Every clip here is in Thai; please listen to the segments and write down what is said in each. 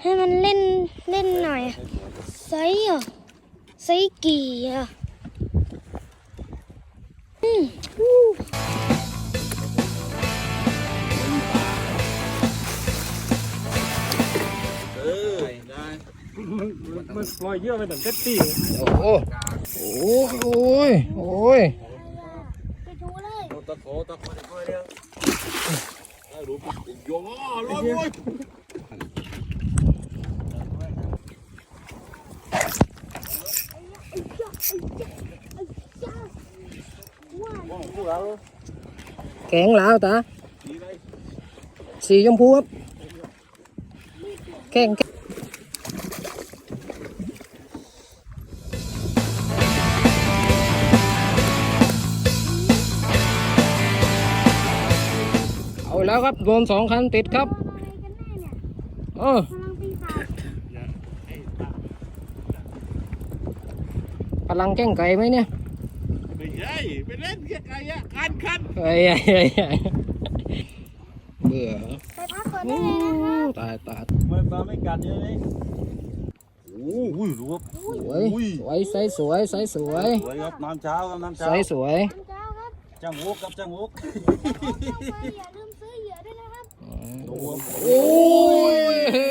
ให้มันเล่นเล่นหน่อยไซส์อะไซส์กี่อะอืมอู้เออได้มันมันมันปล่อยเยอะไปถึงเต็มที่โอ้โหโอ้ย โอ้ย โอ้ยไปดูเลยตะโขตะโขตะโขเดียวเอาดูปุ๊บโยงอ้อร้อยร้อย แข็งแล้วตาดีเลยสีชมพูครับแข็งเอาแล้วครับรวมสองคันติดครับอะไรกันแน่เออพลังปีศาจพลังแก้งไก่ไหมเนี่ย ไม่ใช่ไปเล่นแค่ไก่อะคันคันเอ้ยเอ้ยเอ้ยเอ้ยเบื่อไปพักก่อนได้เลยนะครับตายตายไม่ปลาไม่กัดเยอะเลยโอ้โหดูครับสวยสวยใสสวยใสสวยสวยครับน้ำเช้าครับน้ำใสเช้าสวยน้ำเจ้าครับจังหุกครับจังหุกอย่าลืมซื้อเหยื่อด้วยนะครับดูครับโอ้ยโอ้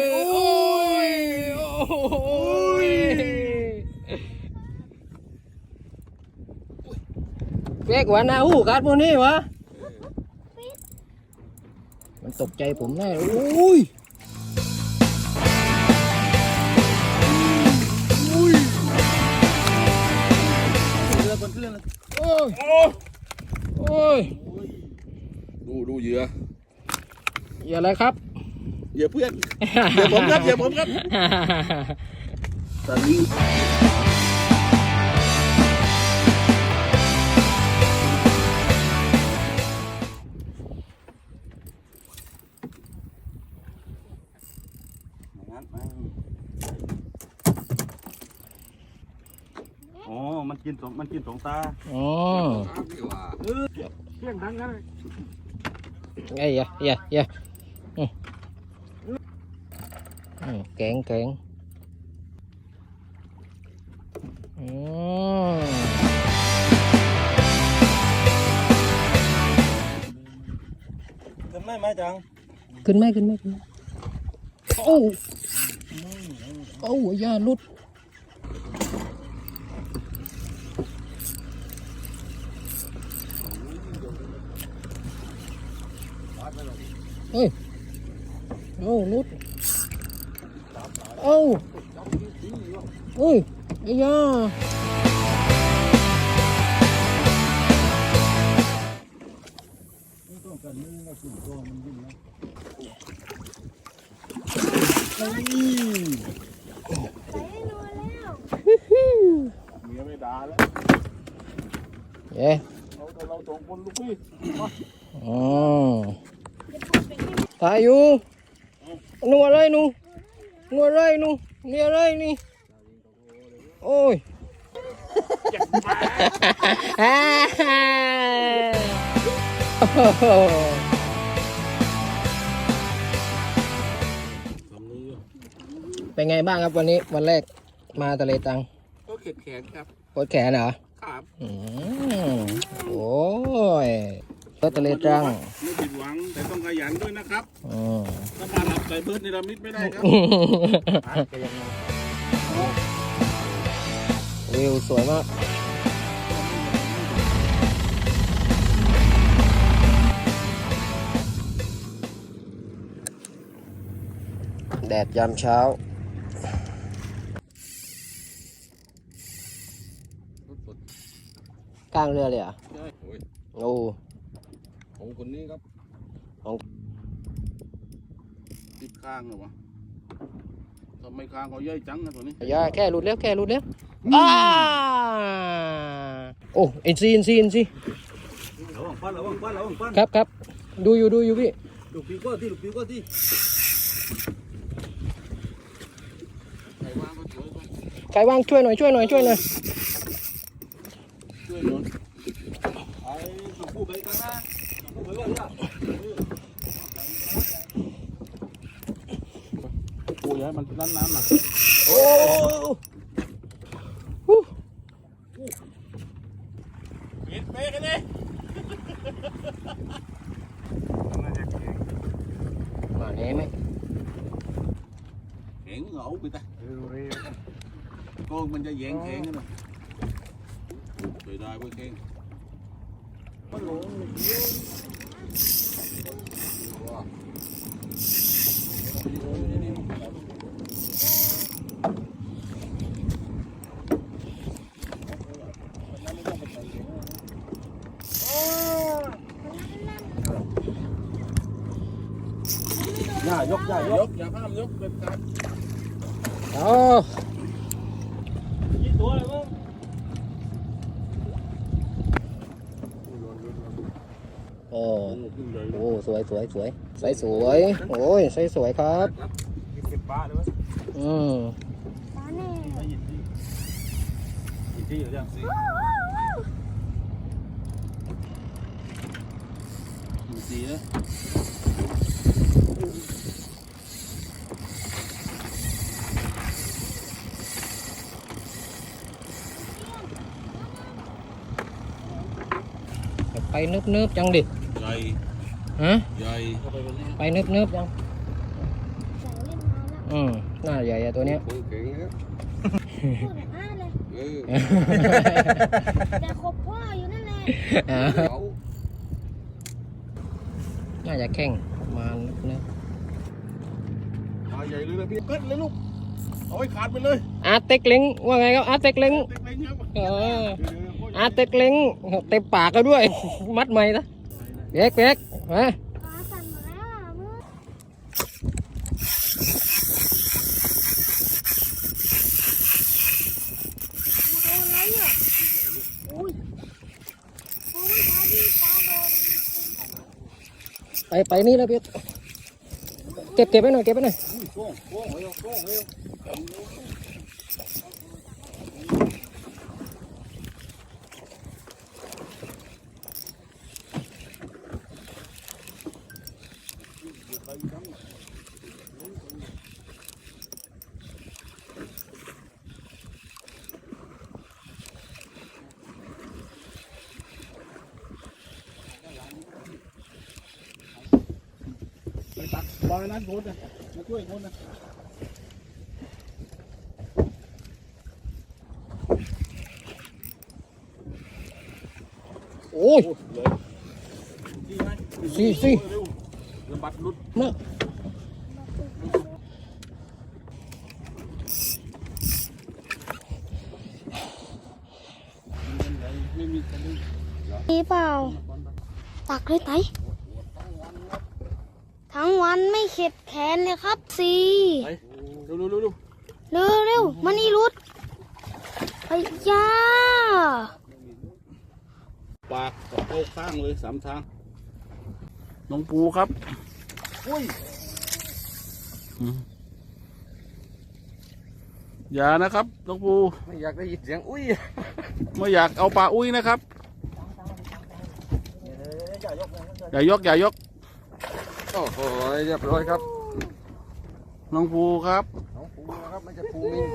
ยโอ้ย เป๊กว่าหน้าหูกัดพวกนี้วะ มันตกใจผมแน่โอ้ยเรือคนเคลื่อนโอ้ย โอ้ย ดูดูเหยื่ออย่าอะไรครับ เหยื่อเพื่อน เหยื่อผมครับ เหยื่อผมครับ ตอนนี้งั้น กินสองมันกินสองตาอ๋อเที่ยงดังกันไอ้ยะยะยะอืมอืมแกงแกงอืมขึ้นไม่ไหมจัง ขึ้นไหมขึ้นไหมขึ้นไหมโอ้ โอ้ยาลุด เฮ้ยโอ้ลุดโอ้เฮ้ยไอ้ยาไปให้นอนแล้วเมียไม่ด่าแล้วเย้เราแต่เราสองคนลูกพี่อ๋อ ถ่ายอยู่หนูอะไรหนูหนูอะไรหนูนี่อะไรนี่ โอ้ยฮ่าฮ่าโอ้โหทำนี้เป็นไงบ้างครับวันนี้วันแรกมาทะเลตังก็เข็ดแขนครับปวดแขนเหรอ ครับ อืมโอ้ย รถทะเลตังไม่ผิดหวังแต่ต้องขยันด้วยนะครับอืมถ้ามาหลับใส่เบิร์ดนิรามิดไม่ได้ครับวิวสวยมากแดดยามเช้ากลางเรือเลยเหรอะใช่โอ้ยโอ้ ของคนนี้ครับของติดข้างเหรอวะทำไมข้างเขาย่อยจังนะตัวนี้อย่าแค่หลุดแล้วแค่หลุดแล้วอ้าโอ้เอ็นซีเอ็นซีเอ็นซีระวังปั้นระวังปั้นระวังปั้นครับครับดูอยู่ดูอยู่พี่ลูกปีก็ที่ลูกปีก็ที่ใครวางก็ช่วยกันใครว่างช่วยหน่อยช่วยหน่อยช่วยหน่อยช่วยหน่อยไอ้ตัวผู้ไปกันนะตัวผู้ไปก่อนเนี่ยอย่าให้มันนั่นน้ำน่ะโอ้ปิดเบรกกันดิมาเนี้ไหมแข็งเหงาไปตาโกงมันจะแยงแข็งกันนะไปได้เว้ยแข็ง ย่ายกย่ายยกกอย่าพามยกเป็นการ เอา ยี่ตัวเลยมั้ง โอ้ โอ้ขึ้นเลย โอ้ สวยสวยสวยใสสวยโอ้ยใสสวยครับยี่สิบบาทเลยมั้งอืมตาแน่ไม่ยินที่ยินที่หรือยังมีสีนะไปนึบนึบๆจังดิใหญ่ ฮะใหญ่ไปนึบนึบๆจังใส่เล่นน้ำแล้วอืมหน้าใหญ่อะตัวเนี้ยพูดแบบอ้าเลยเออแต่ขบพ่ออยู่นั่นแหละอ่าน่าจะแข่งมานึบนึบมาใหญ่เลยนะพี่เกิดเลยลูกเอาไว้ขาดไปเลยอาร์ตเต็กเล้งว่าไงครับอาร์ตเต็กเล้งเต็กเล็งครับเอออาร์ตเต็กเล้งเต็มปากก็ด้วย มัดไหมนะเบ๊กเบ๊ก ไปไปนี่แล้วเพียเก็บเก็บไปหน่อยเก็บไปหน่อย โค้งโค้งเร็วโค้งเร็ว ไปตักบ อยนั้นโคนนะมาช่วยโคนนะโอ้ยโอ้เลยดีไหมสี่สี่เร็วเร็วบัดรุดมาไม่มีกระดึงมีเปล่าตักเลยไตทั้ งวันไม่เข็ดแขนเลยครับสีไปเร็วเร็วเร็วเร็วเร็วเร็วมานี่รุดไอ้ยาปากกับโต๊ะข้างเลยสามทางน้องปูครับอุ้ยอืมอย่านะครับน้องปู ไม่อยากได้ยินเสียงอุ้ย ไม่อยากเอาปลาอุ้ยนะครับ อย่ายกอย่ายกโอ้โหเรียบร้อยครับ น้องปูครับ น้องปูนะครับไม่ใช่ปูมิน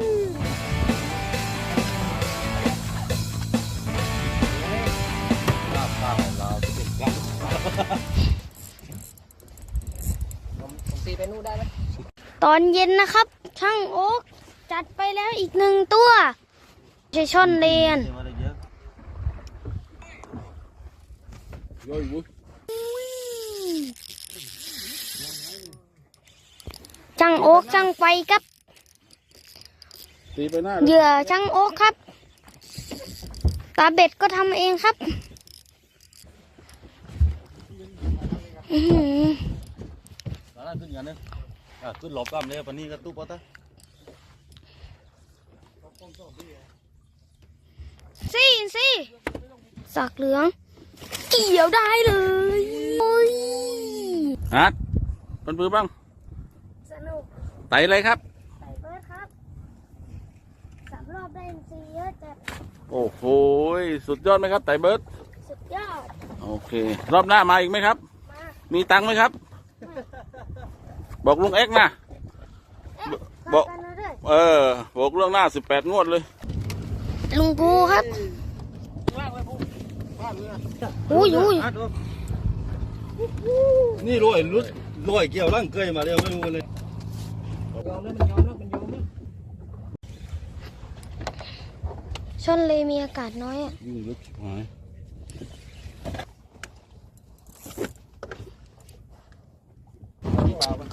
ลาบข้าวเราติดกันผมตีไปนู่นได้ไหมตอนเย็นนะครับ ช่างโอ๊กจัดไปแล้วอีกหนึ่งตัวใช่ช่อนเรียนย่อยวุ้ย ช่างโอ๊กช่างไฟครับตีไปหน้าเหยื่อช่างโอ๊กครับ ตาเบ็ดก็ทำเองครับอื้อหือแล้วขึ้นกันเนี่ยอะขึ้นหลบตามเลยปันนี้ก็ตุ๊บปะตะสิสิสักเหลือง เกี่ยวได้เลยโอ้ยฮัดปันปือบ้างสนุก ไตเลยครับ ใส่เบิร์ดครับสามรอบได้ซีเยอะจัดโอ้โหสุดยอดไหมครับไตเบิร์ดสุดยอดโอเค รอบหน้ามาอีกไหมครับ มามีตังค์ไหมครับ บอกลุงเอ็กซ์นะ เอ๊ะบอกกันนะเด้อเออบอกเรื่องหน้าสิบแปดงวดเลย ลุงปูครับอุ้ยอุ้ยนี่รวยรุดรวยเกี่ยวร่างเกยมาเร็วไม่รู้เลย ยอมแล้วมันยอมแล้วมันยอมแล้วชนเลยมีอากาศน้อยอะยิ่งลึกชิบหาย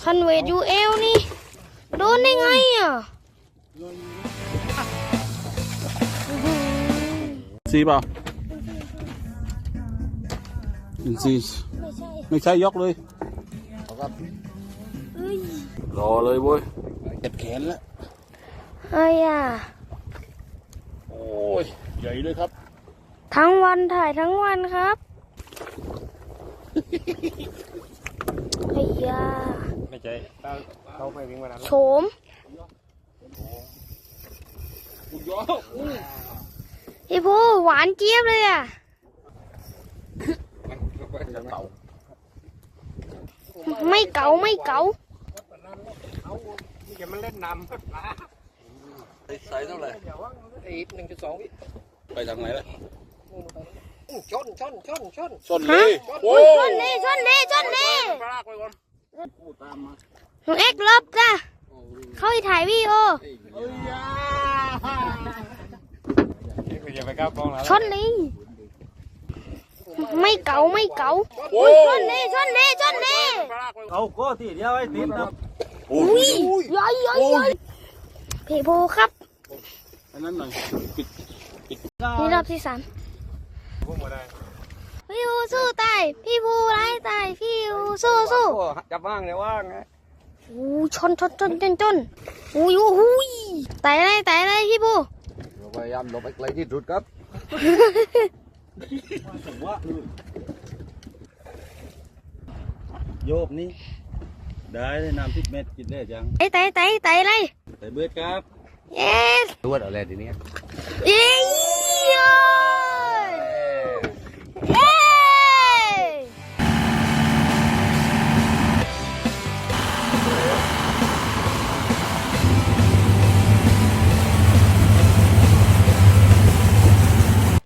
คันเวทอยู่เอวนี่ โดนได้ไงอะอื้อหือซีเปล่าอินซีไม่ใช่ไม่ใช่ยกเลยเอ้ย รอเลยเว้ยเจ็บแขนแล้วเฮ้ยอะ โอ้ย ใหญ่เลยครับ ทั้งวันถ่ายทั้งวันครับเฮ้ยอะไม่ใช่เขาไปวิ่งวันนั้นโฉมพี่พูหวานเจี๊ยบเลยอะไม่เก๋าไม่เก๋า นี่แกมันเล่นน้ำใส่เท่าไหร่อีกหนึ่งจุดสองวิไปทางไหนล่ะชนชนชนชนส้นเลยโอ้อุ้ยยชนเลยชนเลยชนเลยปลากไปก่อนตามมาหนูเอ็กซ์ลบจ้ะเข้าไปถ่ายวีดีโอเอ้ยยานี่คืออย่าไปก้าวกล้องแล้วชนเลยไม่เก๋าไม่เก๋าโอ้อุ้ยยชนเลยชนเลยชนเลยปลากไปก่อนเอาก็ทีเดียวไอ้ติดนะโอ้อุ้ยยใหญ่ใหญ่ใหญ่พี่พูครับอันนั้นหน่อยปิดนี่รอบที่สามพุ่งมาได้พี่พูสู้ตายพี่พูไล่ตายพี่พูสู้สู้จับว่างเลยว่างไงอู้ชนชนชนชนชนอุ้ยอู้หูยตายเลยตายเลยพี่พูพยายามหลบไกลที่สุดครับผมว่าโยบนี่ ได้เลยน้ำทิพเม็ดกินได้จังตายตายตายตายเลยแต่เบิดครับเย้ตัวอะไรทีนี้เย้